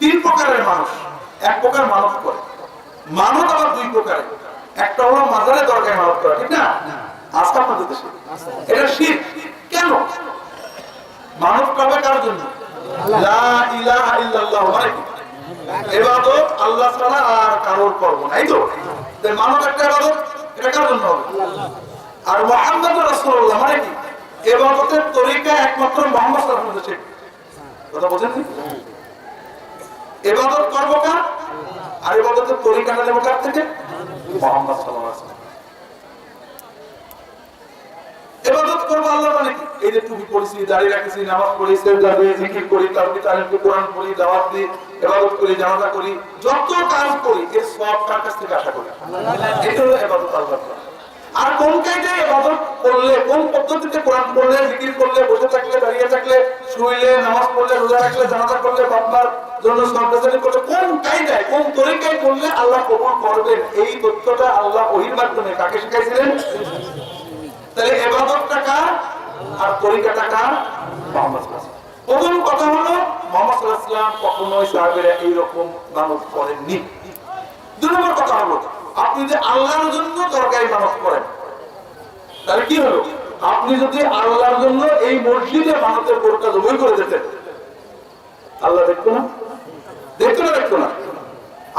তিন প্রকারের মানুষ। এক প্রকার মানব করে। মানত আবার দুই প্রকারের একটা হলো মাজারে দরকার মানত করা ঠিক না? আস্থা আপনাদের দেশে। এটা শীত কেন? মানব করবে কার জন্য? লা ইলাহা ইল্লাল্লাহ মানে এবাদত আল্লাহ ছাড়া আর কারোর করব না এই তো মানব একটা এবাদত এটা কার জন্য হবে? আর মোহাম্মদ রাসূলুল্লাহ মানে কি? এবাদতের তরিকা একমাত্র মোহাম্মদ কথা বোঝেন? এবাদত করব কার আর এবাদতের নেব কার থেকে মোহাম্মদ এবাদত আল্লাহ মানে? এই যে দাঁড়িয়ে করি তারপরে পড়ি, দাওয়াত দিই করি করি, যত কাজ করি সব কার কাছ থেকে আশা করি আল্লাহ। আর কোন কায়দায় এবাদত করলে, কোন পদ্ধতিতে কোরআন পড়লে, জিকির করলে, বসে থাকলে, দাঁড়িয়ে থাকলে, শুইলে, নামাজ পড়লে, রোজা রাখলে, জানাজা করলে, বাপমার জন্য সন্তানি করলে, কোন কায়দায়, কোন তরিকায় করলে আল্লাহ কবুল করবেন? এই তথ্যটা আল্লাহ ওহির মাধ্যমে কাকে শিখাইছিলেন? তাহলে এবাদতটা কার? আর তরিকাটা কার? মোহাম্মদ। প্রথম কথা হলো, মোহাম্মদ সাল্লাল্লাহু আলাইহি কখনোই সাহাবীরা এইরকম মানত করেননি। দুই নম্বর কথা হলো আপনি যে আল্লাহর জন্য তরকারি মানত করেন, তাহলে কি হলো? আপনি যদি আল্লাহর জন্য এই মসজিদে মানতের বোরকা জবই করে দিতেন, আল্লাহ দেখতো না? দেখতো না দেখতো না?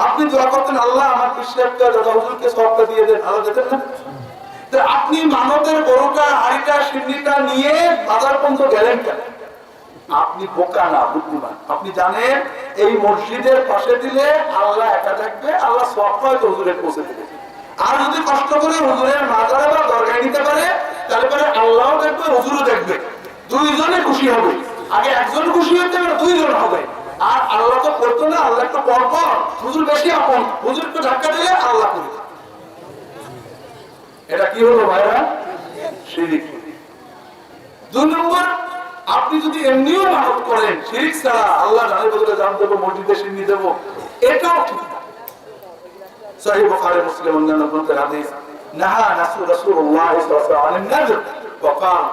আপনি দোয়া করতেন, আল্লাহ আমার কৃষ্ণকে দাদা হুজুরকে সবটা দিয়ে দেন, আল্লাহ দেখেন না? আপনি মানতের গরুটা হাড়িটা, সিন্নিটা নিয়ে বাজার পর্যন্ত গেলেন কেন? আপনি বোকা না, বুদ্ধিমান। আপনি জানেন এই মসজিদের পাশে দিলে আল্লাহ একা থাকবে, আল্লাহ সব হয়তো পৌঁছে দেবে। আর যদি কষ্ট করে হুজুরের মাজারে বা দরগায় নিতে পারে, তাহলে পরে আল্লাহও দেখবে, হুজুরও দেখবে। দুইজনে খুশি হবে। আগে একজন খুশি হতে হবে, দুইজন হবে। আর আল্লাহ তো করতো না, আল্লাহ একটু পর পর হুজুর বেশি আপন। হুজুর একটু ধাক্কা দিলে আল্লাহ করবে এটা কি হলো ভাইরা? শিরিক। দুই নম্বর আপনি যদি এমনিও মানত করেন শিরিক ছাড়া আল্লাহ জানে বদলে জান দেবো মসজিদে সিন্নি দেবো এটাও ঠিক না সহিহ বুখারী মুসলিম অন্যান্য গ্রন্থের হাদিস নাহা নাসু রাসূলুল্লাহ সাল্লাল্লাহু আলাইহি ওয়াসাল্লাম আনিন নাযর وقال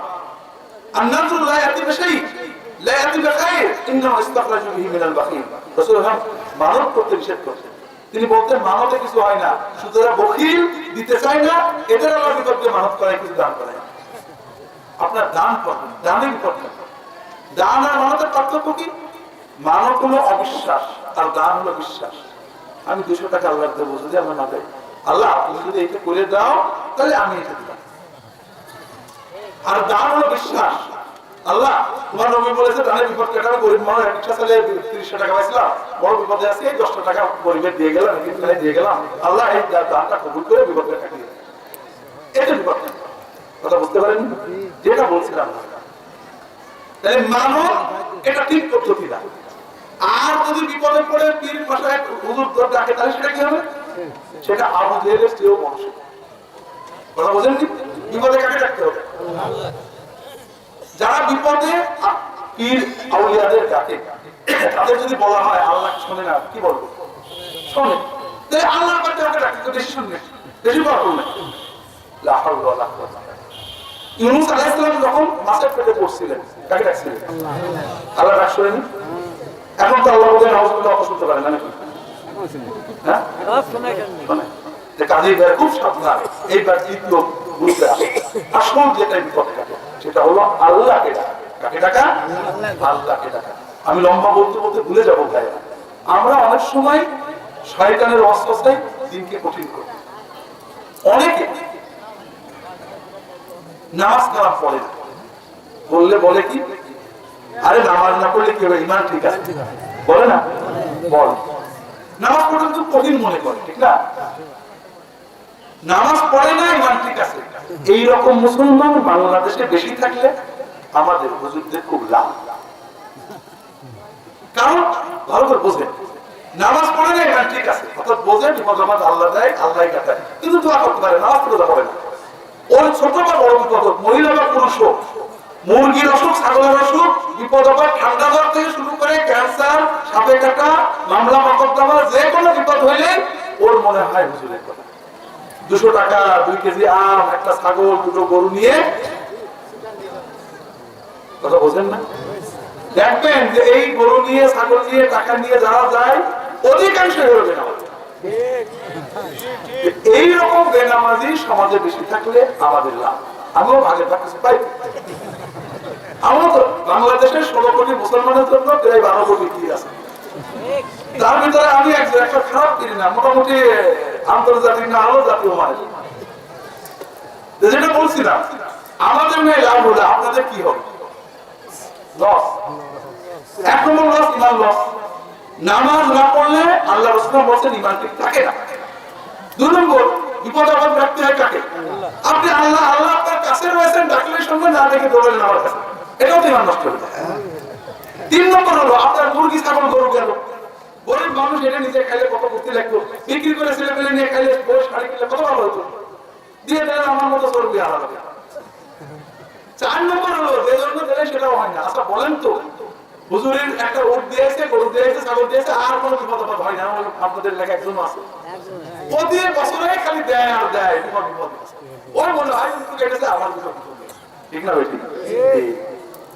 النذر لا يأتي بشيء لا يأتي بخير إنه استخرج به من البخيل رسول الله মানত করতে নিষেধ করতেন তিনি বলতেন মানতে কিছু হয় না সুতরাং বখিল দিতে চায় না এদের আল্লাহ বিপদকে মানত করায় কিছু দান করায় আপনার দান করবেন দানের করবেন দান আর মানতের পার্থক্য কি? মানত হলো অবিশ্বাস, আর দান হলো বিশ্বাস। আমি দুশো টাকা আল্লাহ দেবো যদি আমার না আল্লাহ তুমি যদি এটা করে দাও, তাহলে আমি এটা দিলাম। আর দান হলো বিশ্বাস। আল্লাহ, তোমার নবী বলেছে, দানের বিপদ কাটানো গরিব মানুষ একটা সালে তিরিশশো টাকা পাইছিলাম। বড় বিপদে আছে দশটা টাকা গরিবের দিয়ে গেলাম দিয়ে গেলাম। আল্লাহ, এই দানটা কবুল করে বিপদটা কাটিয়ে। এটা বিপদ কথা বুঝতে পারেন যেটা বলছিলাম। তাহলে এটা ঠিক পদ্ধতি না আর যদি বিপদে পড়ে পীর হুজুর ডাকে তাহলে সেটা কি হবে? সেটা কথা বিপদে কাকে ডাকতে হবে? যারা বিপদে পীর আউলিয়াদের ডাকে। তাদের যদি বলা হয়, আল্লাহ শোনে না, কি বলব? শোনে। তাহলে আল্লাহ কাছে ওকে ডাকে? তো বেশি শুনবে বেশি ইল্লা বিল্লাহ। ইউনুস আলাইহিস যখন মাছের পেটে পড়ছিলেন আল্লাহ শুনেনি এখন তো আল্লাহ পারেন না নাকি আমি লম্বা বলতে বলতে ভুলে যাব ভাই আমরা অনেক সময় শয়তানের অস্ত্রস্থায় দিনকে কঠিন করি। অনেকে নামাজ কালাম পড়ে না। বললে বলে কি? আরে নামাজ না পড়লে কি হবে? ইমান ঠিক আছে। বলে না? বল। নামাজ পড়লে তো কঠিন মনে করে, ঠিক না? নামাজ পড়ে না, ইমান ঠিক আছে। এই রকম মুসলমান বাংলাদেশে বেশি থাকলে আমাদের হুজুরদের খুব লাভ। কারণ, ভালো করে বোঝে নামাজ পড়ে না, ইমান ঠিক আছে। অর্থাৎ বোঝে আপদ আল্লাহ দেয়, আল্লাহ কিন্তু দোয়া করতে পারে, নামাজ পড়তে পারে না। ওই ছোট বা বড় মহিলা বা পুরুষ হোক মুরগির অসুখ ছাগলের অসুখ, বিপদ আপদ, ঠান্ডা জ্বর থেকে শুরু করে ক্যান্সার সাপে কাটা, মামলা মকদ্দমা যে কোনো বিপদ হইলে ওর মনে হয় হুজুরের কথা। দুশো টাকা, দুই কেজি আম, একটা ছাগল, দুটো গরু নিয়ে। কথা বোঝেন না? দেখবেন যে এই গরু নিয়ে, ছাগল নিয়ে, টাকা নিয়ে যারা যায় অধিকাংশ হলো বেনামাজি। এই রকম বেনামাজি সমাজে বেশি থাকলে আমাদের লাভ। আমিও ভাগে থাকতেছি পাই আমার তো বাংলাদেশের ষোলো কোটি মুসলমানের জন্য প্রায় বারো কোটি কি আছে। তার ভিতরে আমি একজন একটা খারাপ কিনি না আমাদের মেয়ে লাভ হলে আপনাদের কি হবে? লস ইমান লস নামাজ না পড়লে আল্লাহ রসুল বলছেন, ইমান ঠিক থাকে না। দুই নম্বর কাকে? আপনি আল্লাহ আল্লাহ আপনার কাছে রয়েছেন, ডাকলে সঙ্গে না দেখে দৌড়লেন আমার কাছে। এটাও তো ইমান নষ্ট হয়ে যায় তিন নম্বর হলো আপনার মুরগি ছাগল গরু গেল। গরিব মানুষ এটা নিজে খাইলে কত করতে লাগতো বিক্রি করে ছেলে পেলে নিয়ে খাইলে বই শাড়ি কিনলে কত ভালো হতো? দিয়ে দিলে আমার মতো চর্বি আলাদা চার নম্বর হলো যে জন্য দিলে সেটাও হয় না। আচ্ছা বলেন তো, হুজুরের একটা উট দিয়েছে, গরু দিয়েছে, ছাগল দিয়েছে, আর কোনো বিপদ আপদ হয় না। আপনাদের লেখা একজন আছে। প্রতি বছরে খালি দেয় আর দেয়, বিপদ বিপদ। ওই মনে হয় কেটেছে, আমার বিপদ। ঠিক না ঠিক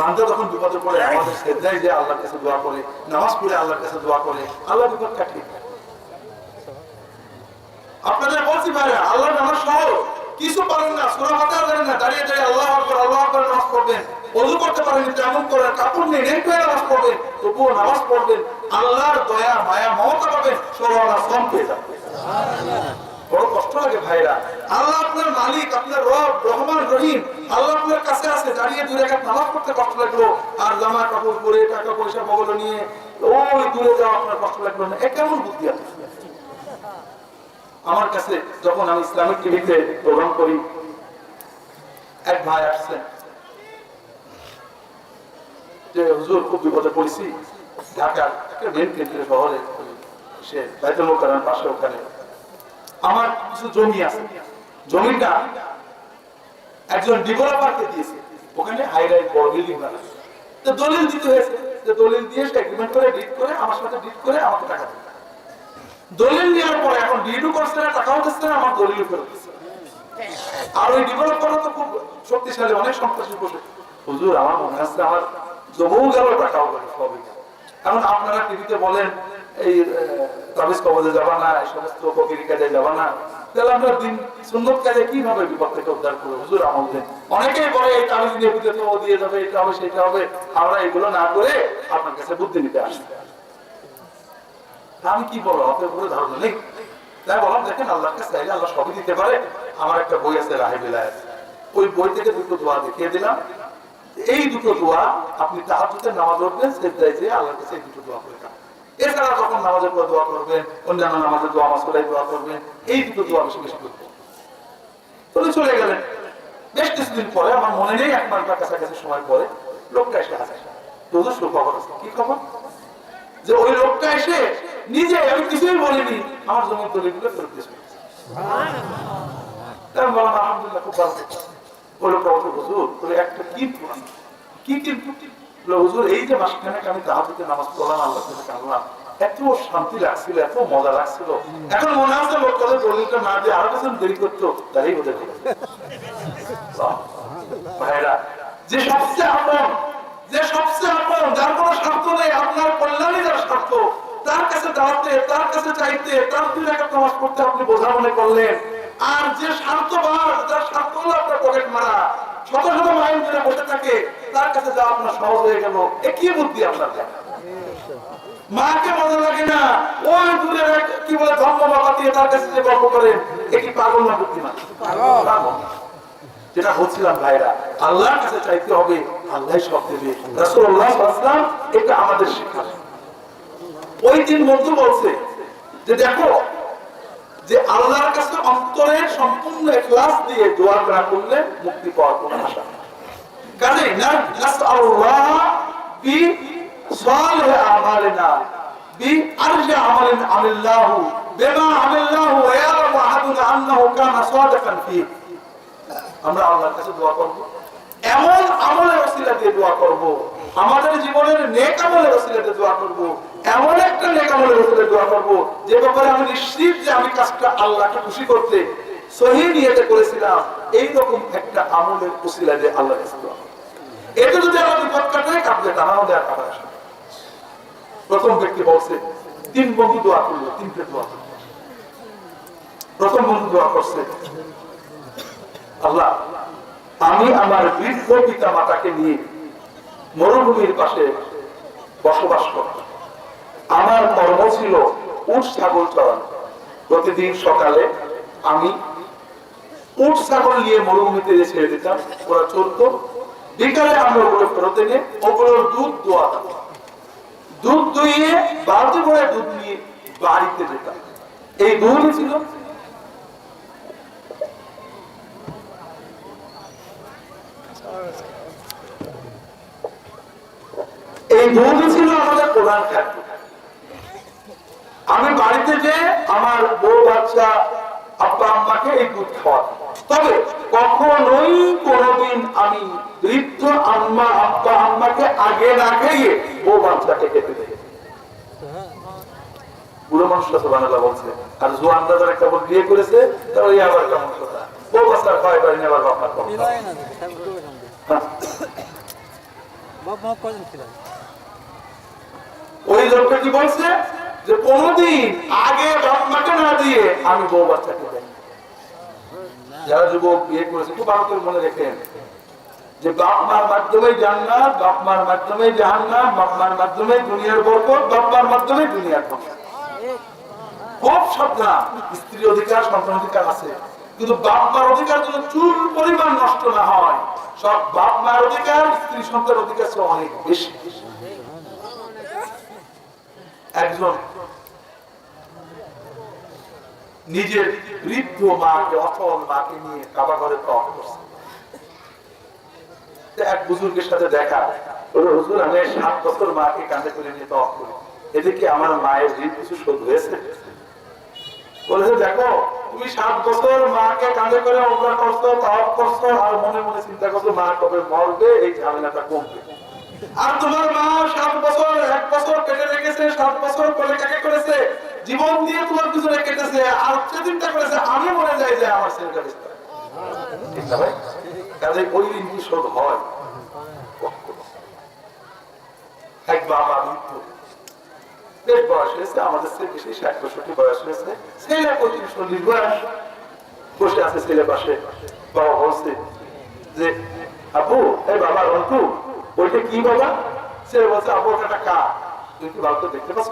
বান্দা যখন বিপদে পড়ে, আমাদের সেজদায় যে আল্লাহর কাছে দোয়া করে, নামাজ পড়ে আল্লাহর কাছে দোয়া করে, আল্লাহ বিপদ কাটিয়ে আপনাদের বলছি ভাই আল্লাহ নামাজ সহজ। কিছু পারেন না, সুরা মাথা জানেন না, দাঁড়িয়ে দাঁড়িয়ে আল্লাহ আকবর আল্লাহ আকবর নামাজ পড়বেন। অজু করতে পারেন তেমন করেন, কাপড় নেই নেই করে নামাজ পড়বেন, তবুও নামাজ পড়বেন। আল্লাহর দয়া, মায়া, মমতা পাবেন সবাই কম পেয়ে যাবেন বড় কষ্ট লাগে ভাইরা। আল্লাহ আপনার মালিক, আপনার রব, রহমান, রহিম। আল্লাহ আপনার কাছে আছে, দাঁড়িয়ে দূরে এক নামাজ পড়তে কষ্ট লাগল। আর জামা কাপড় পরে টাকা পয়সা বগলে নিয়ে ওই দূরে যাওয়া আপনার কষ্ট লাগল না। এ কেমন বুদ্ধি আমার কাছে যখন আমি ইসলামিক টিভিতে প্রোগ্রাম করি, এক ভাই আসছেন। যে, হুজুর, খুব বিপদে পড়েছি। ঢাকার একটা মেন কেন্দ্রের শহরে। সে মোকাররমের পাশে ওখানে। আমার কিছু জমি আছে। জমিটা একজন ডেভেলপারকে দিয়েছে। ওখানে হাই রাইজ বড় বিল্ডিং বানাচ্ছে। তো দলিল দিতে হয়েছে। যে দলিল দিয়ে সে এগ্রিমেন্ট করে ডিট করে আমার সাথে ডিট করে আমাকে টাকা দেবে দলিল নেওয়ার পরে এখন ডিডও করছে না, টাকাও দিচ্ছে না, আমার দলিল ফেরত দিচ্ছে। আর ওই ডেভেলপার তো খুব শক্তিশালী, অনেক সন্ত্রাসী বসে হুজুর, আমার মনে আছে আমার জমও গেল, টাকাও গেল, সবই এখন আপনারা টিভিতে বলেন এই তাবিজ কবজে যাবা না সমস্ত ফকিরি কাজে যাবা না। তাহলে আমরা দিন কাজে কীভাবে বিপদ থেকে উদ্ধার করব? হুজুর অনেকেই বলে, এই তাবিজ নিয়ে বুঝতে ও দিয়ে যাবে, এটা হবে, সেটা হবে। আমরা এগুলো না করে আপনার কাছে বুদ্ধি নিতে আমি কি আপনার ধারণা নেই। তাই দেখেন কাছে চাইলে আল্লাহ সবই দিতে পারে। আমার একটা বই আছে, রাহে বিলায় ওই বই থেকে দুটো দোয়া দেখিয়ে দিলাম। এই দুটো দোয়া আপনি তাহাজুদের নামাজ পড়বেন, সেজদায় যেয়ে কাছে এই দুটো দোয়া করে। এছাড়া যখন নামাজের পর দোয়া করবেন অন্যান্য নামাজের দোয়া মাসুলাই দোয়া করবেন এই দুটো দোয়া বেশি বেশি করবেন চলে গেলেন। বেশ কিছুদিন পরে আমার মনে নেই এক বা কাছাকাছি সময় পরে লোকটা এসে তোদের সুখবর আছে। কি খবর? যে ওই লোকটা এসে নিজে আমি কিছুই বলিনি আমার জমির দলিলগুলো ফেরত দিয়েছে। আমি আলহামদুলিল্লাহ খুব ভালো ওই লোকটা বলছে একটা কি কি কি বলল, এই যে মাসখানেক আমি তাহাজুদের নামাজ পড়লাম আল্লাহ কাঁদলাম এত শান্তি লাগছিল, এত মজা লাগছিল। এখন মনে হচ্ছে লোক দলিলটা না দিয়ে আরও কিছু দেরি করতো তাই ওদের বাহ। ভাইরা, যে সবচেয়ে আপন, যে সবচেয়ে আপন, যার কোনো স্বার্থ নেই, আপনার কল্যাণই যার স্বার্থ। তার কাছে দাঁড়াতে তার কাছে চাইতে, তার দুই রাখার নামাজ পড়তে আপনি বোঝা মনে করলেন। আর যে স্বার্থবার যার স্বার্থ হলো আপনার পকেট মারা। শত শত মাইল ধরে বসে থাকে, তার কাছে যাওয়া আপনার সহজ হয়ে গেল। এ কি বুদ্ধি আপনার? মাকে মজা লাগে না। ওই দূরে কি বলে, ধর্ম বাবা দিয়ে তার কাছে যে গল্প করেন এ কি পাগল না বুদ্ধিমান? যেটা বলছিলাম ভাইরা, আল্লাহর কাছে চাইতে হবে আল্লাহ সব দেবে। আলাইহি ওয়াসাল্লাম, এটা আমাদের শিক্ষা। ওই দিন বন্ধু বলছে যে, দেখো যে আল্লাহর কাছে অন্তরের সম্পূর্ণ ইখলাস দিয়ে দোয়া না করলে মুক্তি পাওয়ার কোনো আশা কাজে নাসআল্লাহ বি সালিহ আমালিনা, বি আরজা আমালিন আমিল্লাহু বিমা আমিল্লাহু ওয়া ইয়ারাবু আহাদুনা আন্নাহু কানা সাদিকান ফি। আমরা আল্লাহর কাছে দোয়া করব। এমন আমলের ওসিলা দিয়ে দোয়া করব। আমাদের জীবনের নেক আমলের ওসিলা দিয়ে দোয়া করব। এমন একটা নেক আমলের ওসিলা দোয়া করব, যে ব্যাপারে আমি নিশ্চিত যে আমি কাজটা আল্লাহকে খুশি করতে সহি করেছিলাম এই রকম একটা আমলের কাছে এতে যদি আমার বিপদ কাটে কাটবে তা নাও দেওয়ার কথা আসে প্রথম ব্যক্তি বলছে, তিন বন্ধু দোয়া তিনটে দোয়া প্রথম বন্ধু দোয়া করছে, আল্লাহ, আমি আমার বৃদ্ধ পিতা মাতাকে নিয়ে মরুভূমির পাশে বসবাস করতাম। আমার কর্ম ছিল উট ছাগল চড়ানো। প্রতিদিন সকালে আমি উট ছাগল নিয়ে মরুভূমিতে যে ছেড়ে দিতাম, ওরা চলতো বিকালে আমরা ওগুলো ফেরত এনে ওগুলোর দুধ দোয়াতাম দুধ দুইয়ে বালতি করে দুধ নিয়ে বাড়িতে যেতাম। এই দুধই ছিল। এই দুধ ছিল আমাদের প্রধান খাদ্য। আমি বাড়িতে যে আমার বউ বাচ্চা আব্বা আম্মাকে এই দুধ খাওয়াতাম তবে কখনোই কোনোদিন আমি বৃদ্ধ আম্মা আব্বা আম্মাকে আগে না খেয়ে বউ বাচ্চাকে খেতে দেই বুড়ো মানুষটা সোবানাল্লাহ বলছে আর জোয়ানরা যারা কেবল বিয়ে করেছে তারা ওই আবার কেমন কথা? বউ বাচ্চার খাওয়াই পারিনি আবার বাপ কম মিলাই না দিবে দিবে হ্যাঁ। ওই লোকটা কি বলছে যে কোনদিন আগে বাপ মাকে না দিয়ে আমি বউ বাচ্চাকে যারা যুবক বিয়ে করেছে, খুব ভালো করে মনে রেখেন যে বাপ মার মাধ্যমে জান্নাত বাপ মার মাধ্যমে জাহান্নাম বাপ মার মাধ্যমে দুনিয়ার বরকত বাপ মার মাধ্যমে দুনিয়ার বরকত। খুব সাবধান স্ত্রী অধিকার, সন্তান অধিকার আছে। কিন্তু বাপ মার অধিকার যেন চুল পরিমাণ নষ্ট না হয়, সব বাপ মার অধিকার, স্ত্রী সন্তান অধিকার অনেক বেশি। একজন নিজের বৃদ্ধ মাকে মাকে নিয়ে কাবা ঘরে এক বুজুর্গের সাথে দেখা। হুজুর, আমি সাত বছর মাকে কাঁধে করে নিয়ে করি। এদিকে আমার মায়ের ঋণ কিছু শোধ হয়েছে। বলেছে দেখো, তুমি সাত বছর মাকে কাঁধে করে ওমরা করছ করছ আর মনে মনে চিন্তা করছ মা কবে মরবে, এই ঝামেলাটা কমবে। আর তোমার মা সাত বছর, এক বছর কেটে রেখেছে, সাত বছর কোলে কাকে করেছে? জীবন দিয়ে তোমার পিছনে কেটেছে, আর চিন্তা করেছে, আমি মরে যাই যে আমার কাজে ওই শোধ হয়। বাবা মৃত্যু। বয়স হয়েছে, আমাদের বয়স হয়েছে। বসে আছে বাবা যে আপু এই বাবা রন্টু ওইটা কি বাবা? ছেলে বলছে ওটা কা তুই কি দেখতে পাচ্ছ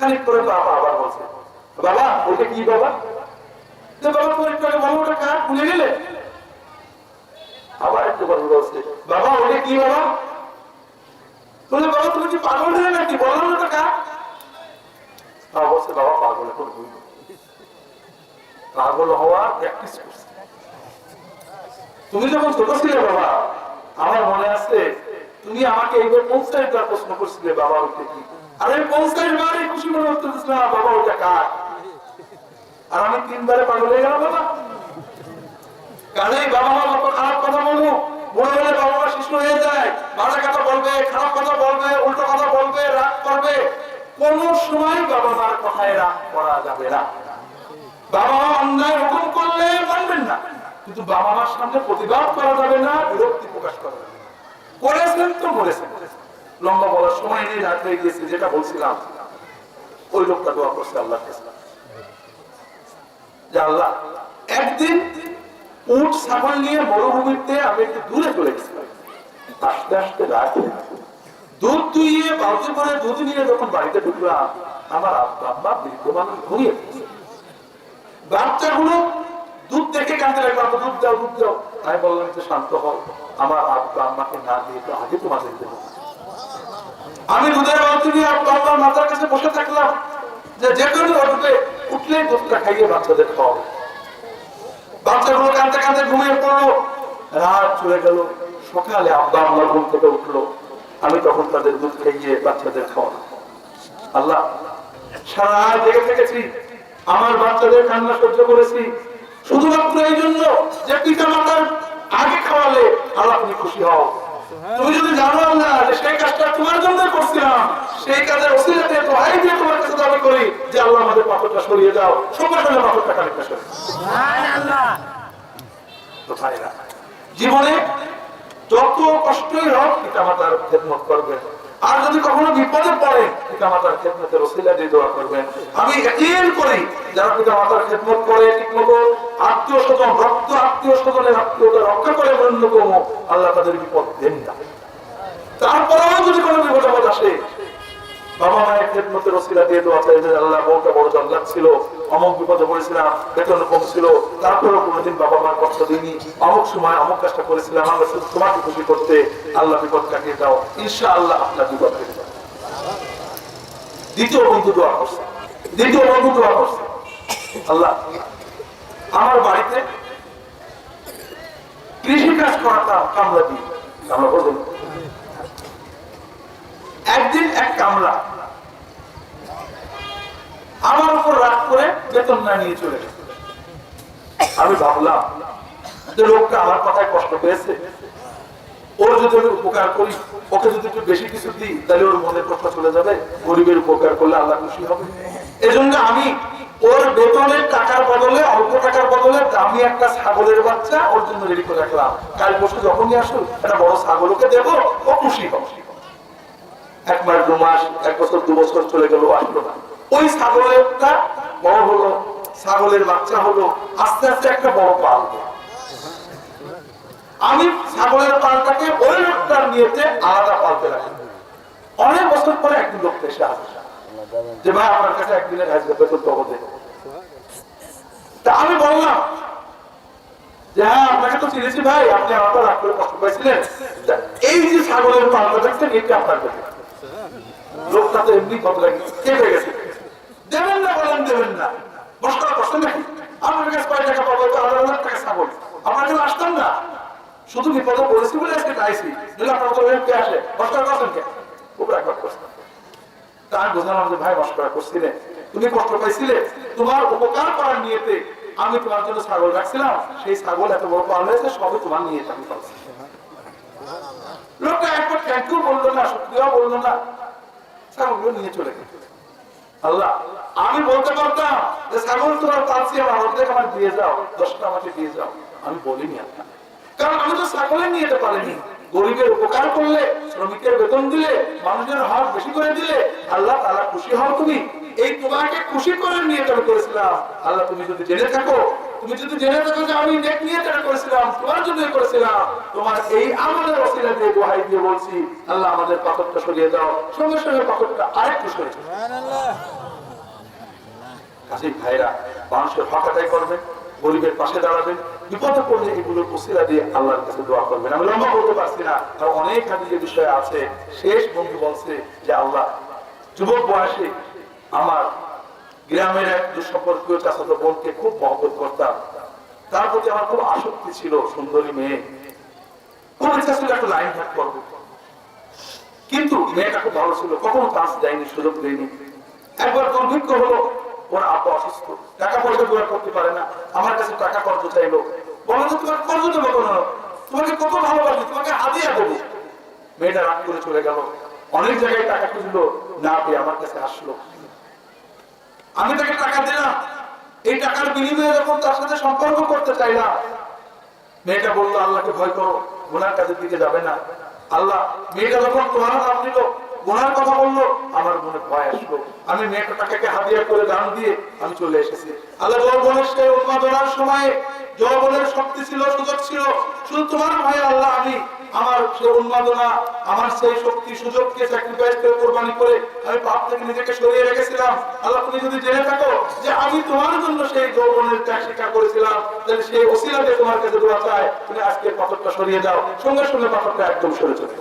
না করে আবার বলছে, বাবা ওইটা কি একটু আগে বলো ভুলে গেলে আবার একটু বলছে, বাবা, ওটা কি বাবা? বলে, বাবা, তুমি কি পাগল হয়ে নাকি বলো ওটা বলছে, বাবা, পাগল এখন পাগল হওয়া প্র্যাকটিস করছে। তুমি যখন ছোট ছিলে, বাবা, আমার মনে আছে, তুমি আমাকে এইবার পৌঁছাইবার প্রশ্ন করছিলে, বাবা ওইটা কি? আর আমি পৌঁছাইবারই খুশি মনে উত্তর দিচ্ছিলাম বাবা ওইটা কার? আর আমি তিনবারে পাগল হয়ে গেলাম, বাবা। বাবা মা খারাপ কথা বলব বলে বলে বাবা মা শিশু হয়ে যায় কথা বলবে, খারাপ কথা বলবে, উল্টো কথা বলবে, রাগ করবে। কোন সময় বাবা মার কথায় রাগ করা যাবে না। বাবা অন্যায় হুকুম করলে মানবেন না। কিন্তু বাবা মার সামনে প্রতিবাদ করা যাবে না, বিরক্তি প্রকাশ করা যাবে করেছেন তো করেছেন লম্বা বলার সময় নেই রাত হয়ে গিয়েছে যেটা বলছিলাম। ওই লোকটা দোয়া করছে আল্লাহ আল্লাহ, একদিন ছাগল নিয়ে মরুভূমিতে আমি একটু দূরে চলে গেছিলাম। আস্তে আস্তে দুধ বালতি করে দুধ নিয়ে যখন বাড়িতে ঢুকলাম, আমার আব্বা আব্বা বৃদ্ধ মানুষ ঘুমিয়ে বাচ্চাগুলো দুধ দেখে কাঁদতে লাগল আব্বা, দুধ দাও দুধ দাও। আমি বললাম একটু শান্ত হও। আমার আম্মাকে না দিয়ে তো আগে তোমাদের দেবো আমি দুধের বালতি নিয়ে আব্বা মাথার কাছে বসে থাকলাম যে যে কোনো উঠলে দুধটা খাইয়ে বাচ্চাদের খাওয়াবে। বাচ্চাগুলো কাঁদতে কাঁদতে ঘুমিয়ে পড়ল। রাত চলে গেল। সকালে আব্বা আম্মা ঘুম থেকে উঠল। আমি তখন তাদের দুধ খাইয়ে বাচ্চাদের খাওয়ানো আল্লাহ সারা জেগে থেকেছি। আমার বাচ্চাদের কান্না সহ্য করেছি। শুধুমাত্র এই জন্য যে পিতা মাতার আগে খাওয়ালে খুশি হও। তুমি যদি জানো আল্লাহ যে সেই কাজটা তোমার জন্য করছিলাম, সেই অসিলাতে দিয়ে তোমার কাছে দাবি করি যে আল্লাহ আমাদের পাথরটা সরিয়ে দাও। সঙ্গে সঙ্গে সরিয়ে দাও। জীবনে যত কষ্টই হোক পিতা মাতার খেদমত করবেন আর যদি কখনো বিপদে পড়ে, পিতা মাতার দিয়ে করবেন। আমি করি, যারা পিতা মাতার খেদমত করে, ঠিক মতো আত্মীয় স্বজন রক্ত আত্মীয় স্বজনের আত্মীয়তা রক্ষা করে অন্যতম আল্লাহ তাদের বিপদ দেন না। তারপরেও যদি কোনো বিপদ আসে বাবা মায়ের খেদমতের দিয়ে চাই যে আল্লাহ বউটা বড় জল্লাদ ছিল অমুক বিপদে পড়েছিলাম, বেতন কম ছিল, তারপরেও কোনোদিন বাবা মার কষ্ট দিইনি। অমুক সময় অমুক কাজটা করেছিলাম, আমরা শুধু তোমাকে খুশি করতে, আল্লাহ বিপদ কাটিয়ে দাও আল্লাহ আপনার বিপদ কেটে দ্বিতীয় বন্ধু দোয়া করছে। দ্বিতীয় বন্ধু দোয়া করছে। আল্লাহ, আমার বাড়িতে কৃষি কাজ করাতাম কামলা বলবেন। একদিন এক কামলা আমার উপর রাগ করে বেতন না নিয়ে চলে আমি ভাবলাম যে লোকটা আমার কথায় কষ্ট পেয়েছে। ওর যদি আমি উপকার করি, ওকে যদি একটু বেশি কিছু দিই, তাহলে ওর মনের কথা চলে যাবে। গরিবের উপকার করলে আল্লাহ খুশি হবে। এজন্য আমি ওর বেতনের টাকার বদলে, অল্প টাকার বদলে দামি একটা ছাগলের বাচ্চা ওর জন্য রেডি করে রাখলাম। কাল পরশু যখনই আসুন, একটা বড় ছাগলকে দেবো, ও খুশি হবে। এক মাস, দু মাস, এক বছর, দু বছর চলে গেল আসলো না। ওই ছাগলেরটা বড় হলো, ছাগলের বাচ্চা হলো, আস্তে আস্তে একটা বড় পাল আমি ছাগলের পালটাকে ওই লোকটার নিয়েতে আলাদা পালতে রাখি অনেক বছর পরে একদিন লোকটা এসে আসে যে ভাই আমার কাছে একদিনের হাজবে বেতন তখন তা আমি বললাম, যে হ্যাঁ আপনাকে তো চিনেছি ভাই, আপনি আমার রাগ করে কষ্ট পাইছিলেন। এই যে ছাগলের পালটা দেখছেন এটা আপনার লোকটা তো এমনি কত লাগে, কেঁপে গেছে। দেবেন না, বলেন, দেবেন না। কষ্ট নাকি আপনার কাছে কয় টাকা পাবো লাখ টাকা ছাগল আপনার আসতাম না। শুধু বলে আজকে আপনার তো কে আসে? কে? খুব রাগ করছেন তা আমি বুঝলাম যে ভাই করছিলে। তুমি কষ্ট পাইছিলে। তোমার উপকার করার নিয়েতে আমি তোমার জন্য ছাগল রাখছিলাম। সেই ছাগল এত বড় পাল হয়েছে, সবই তোমার নিয়ে আমি লোকটা একবার থ্যাংক বলল না শুক্রিয়া বলল না। ছাগলগুলো নিয়ে চলে গেল। আল্লাহ, আমি বলতে পারতাম যে ছাগল তোমার পাচ্ছি আমার অর্ধেক আমার দিয়ে যাও দশটা আমাকে দিয়ে যাও আমি বলিনি কারণ আমি তো ছাগলে নিয়ে যেতে পারিনি গরিবের উপকার করলে, শ্রমিকের বেতন দিলে, মানুষের হক বেশি করে দিলে, আল্লাহ তারা খুশি হও তুমি। এই তোমাকে খুশি করে নিয়ে যেতে করেছিলাম। আল্লাহ তুমি যদি জেনে থাকো তুমি যদি জেনে থাকো যে আমি নেক নিয়ে যেতে করেছিলাম তোমার জন্য করেছিলাম তোমার এই অসিলা দিয়ে দোহাই দিয়ে বলছি আল্লাহ আমাদের পাথরটা সরিয়ে দাও সঙ্গে সঙ্গে পাথরটা আরেকটু সরিয়ে। কাজী ভাইরা মানুষের করবেন গরিবের পাশে দাঁড়াবেন বিপদে পড়লে এগুলোর উসিলা দিয়ে আল্লাহর কাছে দোয়া করবেন। আমি লম্বা বলতে পারছি না কারণ অনেক হাদিসের বিষয় আছে। শেষ বন্ধু বলছে যে আল্লাহ যুবক বয়সে আমার গ্রামের এক দুঃসম্পর্কীয় চাচাতো বোনকে খুব মহব্বত করতাম। তার প্রতি আমার খুব আসক্তি ছিল, সুন্দরী মেয়ে। টাকা পয়সা করতে পারে না। আমার কাছে টাকা চাইলো। তোমার কত তোমাকে মেয়েটা রাগ করে চলে গেল। অনেক জায়গায় টাকা খুঁজলো, না পেয়ে আমার কাছে আসলো। আমি তাকে টাকা দিলাম। এই টাকার বিনিময়ে যখন তার সাথে সম্পর্ক করতে চাইলাম মেয়েটা বলল, আল্লাহকে ভয় করো, গুনার কাজের দিকে যাবে না। আল্লাহ, মেয়েটা যখন তোমার নাম নিল গুনার কথা বলল, আমার মনে ভয় আসলো। আমি মেয়েটা টাকাকে হাদিয়া করে দান দিয়ে আমি চলে এসেছি। আল্লাহ যৌবনের সেই উন্মাদনার সময়ে, যৌবনের শক্তি ছিল, সুযোগ ছিল। শুধু তোমার ভয়ে আল্লাহ, আমি আমার সেই উন্মাদনা, আমার সেই শক্তি, সুযোগকে স্যাক্রিফাইস করে, কোরবানি করে, আমি পাপ থেকে নিজেকে সরিয়ে রেখেছিলাম। আল্লাহ, তুমি যদি জেনে থাকো যে আমি তোমার জন্য সেই যৌবনের ত্যাগ স্বীকার করেছিলাম, তাহলে সেই ওসিলাতে তোমার কাছে দোয়া চায় তুমি আজকে পাথরটা সরিয়ে দাও। সঙ্গে সঙ্গে পাথরটা একদম সরে চলে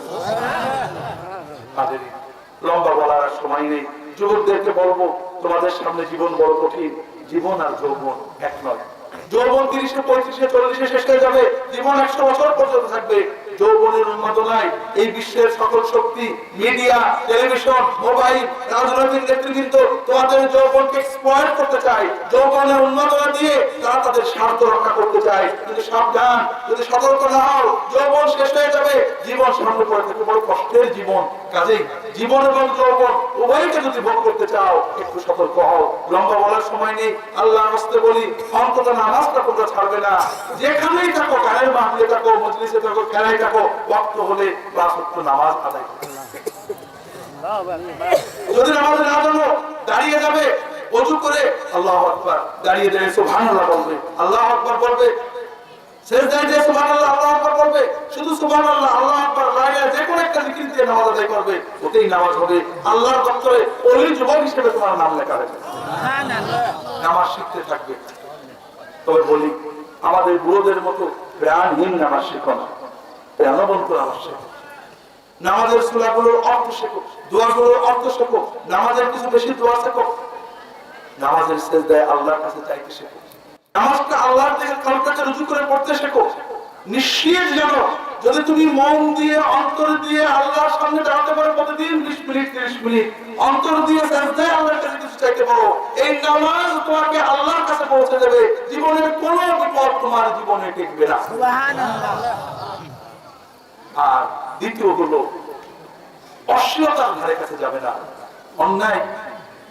লম্বা বলার আর সময় নেই। যুবকদেরকে বলব, তোমাদের সামনে জীবন বড় কঠিন। জীবন আর যৌবন এক নয়। যৌবন তিরিশে, পঁয়ত্রিশে, চল্লিশে শেষ হয়ে যাবে। জীবন একশো বছর পর্যন্ত থাকবে। যৌবনের উন্মাদনায় এই বিশ্বের সকল শক্তি মিডিয়া টেলিভিশন মোবাইল রাজনৈতিক নেতৃবৃন্দ তোমাদের যৌবনকে এক্সপ্লয়েট করতে চায়। যৌবনের উন্মাদনা দিয়ে তারা তাদের স্বার্থ রক্ষা করতে চায়। কিন্তু সাবধান যদি সতর্ক না হও। যৌবন শেষ হয়ে যাবে। জীবন সামনে পড়ে থাকে বড় কষ্টের জীবন। কাজেই জীবন এবং যৌবন উভয়কে যদি ভোগ করতে চাও, একটু সতর্ক হও। লম্বা বলার সময় নেই। আল্লাহ আসতে বলি, অন্তত নামাজটা তোমরা ছাড়বে না। যেখানেই থাকো গানের মাহলে থাকো, মজলিসে থাকো, খেলায় থাকো ওয়াক্ত হলে বা সত্য নামাজ আদায় করো। যদি নামাজে না জানো দাঁড়িয়ে যাবে অজু করে আল্লাহ আকবার দাঁড়িয়ে সুবহানাল্লাহ বলবে। আল্লাহ আকবার বলবে। শেষ দাঁড়িয়ে সুবহানাল্লাহ আল্লাহ আকবার বলবে। শুধু সুবহানাল্লাহ আল্লাহ আকবার লা যে কোনো একটা জিকির দিয়ে নামাজ আদায় করবে। ওতেই নামাজ হবে। আল্লাহর দপ্তরে ওলি যুবক হিসেবে তোমার নাম লেখা হবে নামাজ শিখতে থাকবে। তবে বলি আমাদের বুড়োদের মতো প্রাণহীন নামাজ শেখো না। অর্থ নামাজের কিছু বেশি দোয়া নামাজের শেষ দেয় আল্লাহর কাছে চাইতে শেখো নামাজটা আল্লাহর দিকে কলকাতা রুজু করে পড়তে শেখো নিশ্চিত যদি তুমি মন দিয়ে, অন্তর দিয়ে আল্লাহর সামনে দাঁড়াতে পারো প্রতিদিন বিশ মিনিট, তিরিশ মিনিট, অন্তর দিয়ে আল্লাহর কাছে কিছু চাইতে পারো, এই নামাজ তোমাকে আল্লাহর কাছে পৌঁছে দেবে। জীবনের কোনো বিপদ তোমার জীবনে টিকবে না। আর দ্বিতীয় হলো, অশ্লীলতার ধারে কাছে যাবে না। অন্যায়,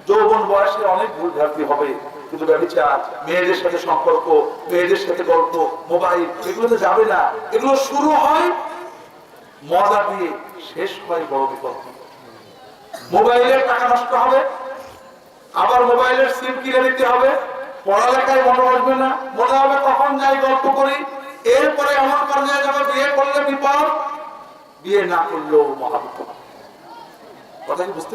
যৌবন বয়সে অনেক ভুল ভ্রান্তি হবে। কিন্তু ব্যবচার মেয়েদের সাথে সম্পর্ক, মেয়েদের সাথে গল্প, মোবাইল, এগুলোতে যাবে না। এগুলো শুরু হয় মজা দিয়ে, শেষ হয় বড় বিপদ। মোবাইলের টাকা নষ্ট হবে, আবার মোবাইলের সিম কিনে নিতে হবে, পড়ালেখায় মনে বসবে না, মনে হবে কখন যাই গল্প করি, এরপরে এমন পর্যায়ে যাবে, বিয়ে করলে বিপদ বিয়ে না করলেও মহাবিপদ বুঝতে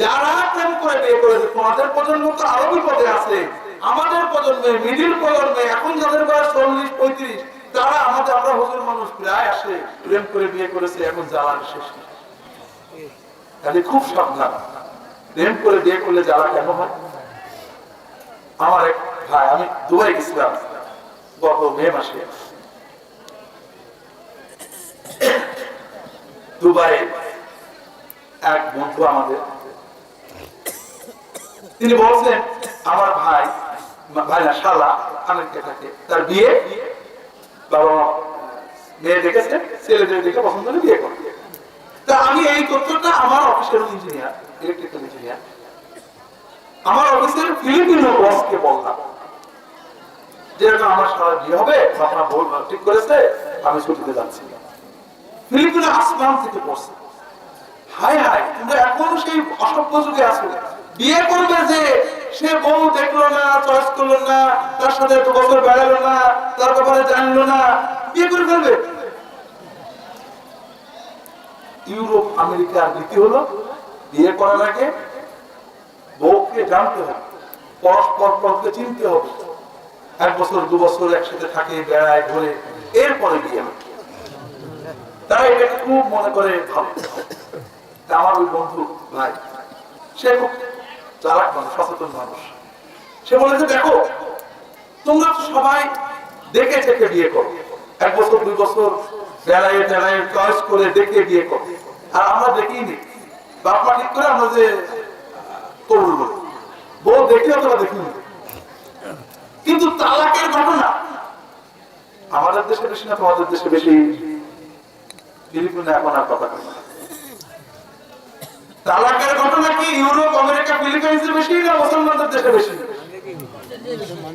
যারা প্রেম করে বিয়ে করেছে, তোমাদের প্রজন্ম তো আরও বিপদে আছে। আমাদের প্রজন্মে মিডিল প্রজন্মে, এখন যাদের বয়স চল্লিশ, পঁয়ত্রিশ, তারা আমাদের, আমরা মানুষ প্রায় আসে, প্রেম করে বিয়ে করেছে, এখন শেষ তাহলে খুব সাবধান। প্রেম করে বিয়ে করলে জ্বালা কেন হয়? আমার এক ভাই, আমি দুবাই গেছিলাম গত মে মাসে। দুবাই এক বন্ধু আমাদের। তিনি বলছেন, আমার ভাই ভাই না শালা আমেরিকা থাকে। তার বিয়ে বাবা মেয়ে দেখেছে ছেলেদের দেখে পছন্দ করে বিয়ে করে তা আমি এই তথ্যটা আমার অফিসের ইঞ্জিনিয়ার ইলেকট্রিক্যাল ইঞ্জিনিয়ার আমার অফিসের ফিলিপিনো বসকে বললাম যেরকম আমার সারা বিয়ে হবে আপনার বউ ঠিক করেছে, আমি ছুটিতে যাচ্ছি। আসমান থেকে পড়ছে। হাই তোমরা এখনও সেই অসভ্য যুগে বিয়ে করবে যে, সে বউ দেখল না, চয়েস করল না, তার সাথে একটু বছর বেড়ালো না, তার ব্যাপারে জানলো না, বিয়ে করে ফেলবে। ইউরোপ আমেরিকার নীতি হলো, বিয়ে করার আগে বউকে জানতে হবে, পরস্পর পরকে চিনতে হবে। এক বছর, দু বছর একসাথে থাকে, বেড়ায়, ঘুরে, এরপরে বিয়ে হবে। তারা এটা খুব মনে করে তা আমার ওই বন্ধু ভাই, সে চালাক মানুষ, সচেতন মানুষ। সে বলেছে, দেখো, তোমরা সবাই দেখে দেখে বিয়ে করো। এক বছর, দুই বছর বেড়ায় টেড়ায় চয়েস করে দেখে বিয়ে করো। আর আমরা দেখিনি। বাপ মা ঠিক করে আমরা যে কবুল বলি বউ দেখি অথবা দেখিনি। কিন্তু তালাকের ঘটনা আমাদের দেশে বেশি না, তোমাদের দেশে বেশি। ফিলিপিনে এখন আর কথা তালাকের ঘটনা কি? ইউরোপ আমেরিকা ফিলিপাইন্সে বেশি না মুসলমানদের দেশে বেশি?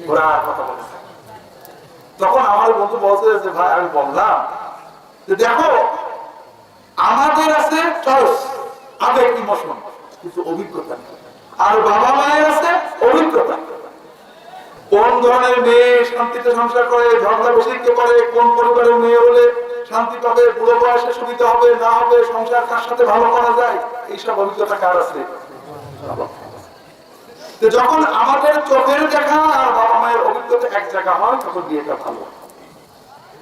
ওরা আর কথা বলে তখন আমার বন্ধু বলছে যে ভাই আমি বললাম যে দেখো আমাদের আছে চয়েস কিন্তু অভিজ্ঞতা আর বাবা মায়ের আছে অভিজ্ঞতা কোন ধরনের মেয়ে শান্তিতে সংসার করে ঝগড়া বেশি করে কোন পরিবারের মেয়ে হলে শান্তি পাবে, বুড়ো বয়সে সুবিধা হবে, না হবে, সংসার কার সাথে ভালো করা যায়, এইসব অভিজ্ঞতা কার আছে? যখন আমাদের চোখের দেখা আর বাবা মায়ের অভিজ্ঞতা এক জায়গা হয়, তখন বিয়েটা ভালো।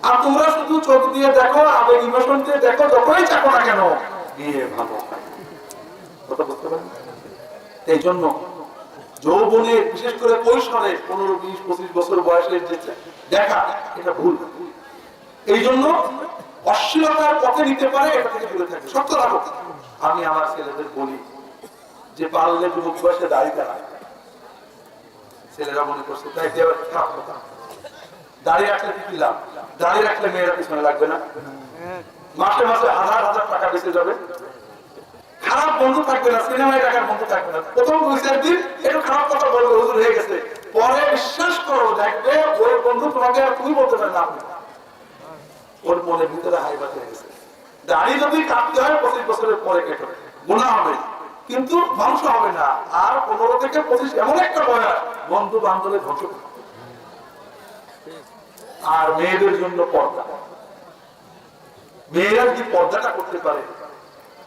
আর তোমরা শুধু চোখ দিয়ে দেখো, আবেগ ইমোশন দিয়ে দেখো যখনই চাকো না কেন বিয়ে ভালো এই জন্য যৌবনে, বিশেষ করে কৈশোরে, পনেরো, বিশ, পঁচিশ বছর বয়সের যে দেখা, এটা ভুল। এই জন্য অশ্লীলতার পথে নিতে পারে, এটা থেকে দূরে থাকে সত্য থাকো আমি আমার ছেলেদের বলি, যে পারলে যুবক বয়সে দাড়ি কাটা। ছেলেরা মনে করছে, তাই দাঁড়িয়ে রাখলে কি দাঁড়িয়ে রাখলে মেয়েরা পিছনে লাগবে না। মাসে মাসে হাজার হাজার টাকা বেঁচে যাবে। খারাপ বন্ধু থাকবে না, সিনেমায় টাকার বন্ধু থাকবে না। প্রথম দুই চার দিন একটু খারাপ কথা বলবে, হুজুর হয়ে গেছে। পরে বিশ্বাস করো, দেখবে ওই বন্ধু তোমাকে তুমি বলতে পারে না। ওর মনের ভিতরে হাইবাত হয়ে গেছে। যদি কাটতে হয়, পঁচিশ বছরের পরে কেটে। গুণা হবে। কিন্তু ধ্বংস হবে না। আর পনেরো থেকে পঁচিশ এমন একটা বয়স বন্ধু বান্ধবের ধ্বংস আর মেয়েদের জন্য পর্দা। মেয়েরা যদি পর্দাটা করতে পারে,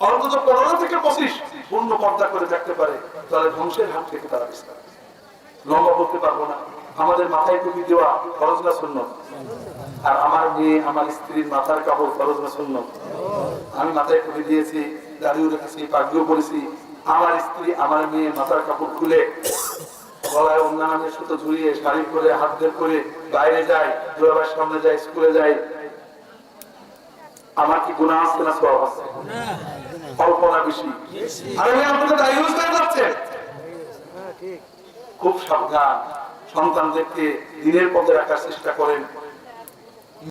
অন্তত পনেরো থেকে পঁচিশ পূর্ণ পর্দা করে থাকতে পারে, তাহলে ধ্বংসের হাত থেকে তারা বিস্তার। লম্বা করতে পারব না। আমাদের মাথায় টুপি দেওয়া খরচ না শূন্য আর আমার মেয়ে আমার স্ত্রীর মাথার কাপড় খরচ না শূন্য আমি মাথায় টুপি দিয়েছি দাঁড়িয়ে রেখেছি পাগড়িও পরেছি আমার স্ত্রী আমার মেয়ে মাথার কাপড় খুলে গলায় অন্যান্য সুতো ঝুলিয়ে শাড়ি পরে হাত বের করে বাইরে যায় সামনে যায়, স্কুলে যায়। আমার কি গুণা আছে না সব আছে? কল্পনা বেশি? খুব সাবধান। সন্তানদেরকে দিনের পথে রাখার চেষ্টা করেন।